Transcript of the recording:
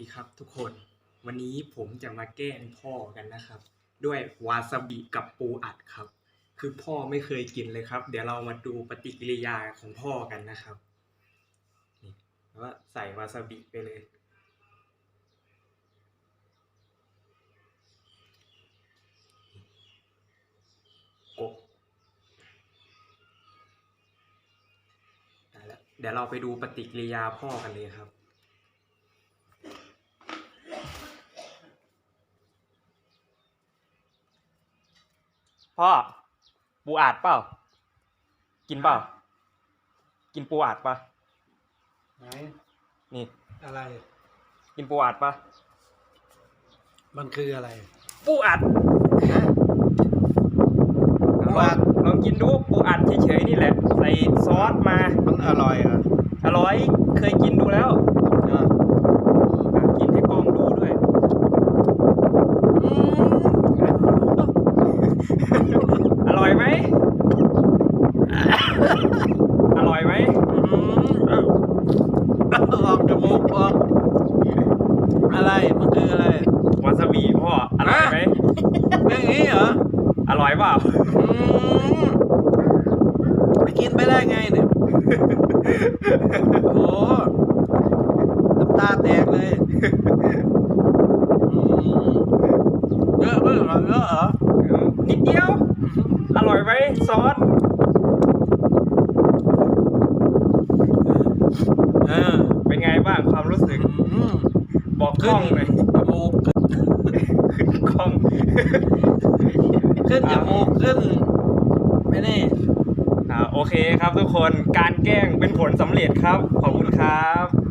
ดีครับทุกคน วันนี้ผมจะมาแกล้งพ่อกันนะครับ ด้วยวาซาบิกับปูอัดครับ คือพ่อไม่เคยกินเลยครับ เดี๋ยวเรามาดูปฏิกิริยาของพ่อกันนะครับนี่แล้วก็ใส่วาซาบิไปเลย กบได้แล้วเดี๋ยวเราไปดูปฏิกิริยาพ่อกันเลยครับ พ่อ ปูอัดเปล่า กินเปล่า กินปูอัดปะไหนนี่ อะไร กินปูอัดปะมันคืออะไรปูอัดปูอัดลองกินดูปูอัดเฉยๆนี่แหละ ใส่ซอสมา มันอร่อยเหรอ อร่อย เคยกินดูแล้ว เออ อะกินให้กล้องดูด้วย อืม อร่อยไหม อร่อยไหม อืมออกจมูกออกอะไร มันคืออะไร วาซาบิ พ่ออร่อยไหมอย่างนี้เหรออร่อยเปล่าอืมไปกินไปได้ไงเนี่ยโอ้น้ำตาแตกเลยอืมเยอะไหมเหรอเยอะเหรอนิดเดียว อร่อยไหมซอสเออเป็นไงบ้างความรู้สึกอืมบอกกล้องหน่อยจมูกขึ้นกล้อง ขึ้นจมูกขึ้นไม่นี่อ่าโอเคครับทุกคนการแกล้งเป็นผลสำเร็จครับ ขอบคุณครับ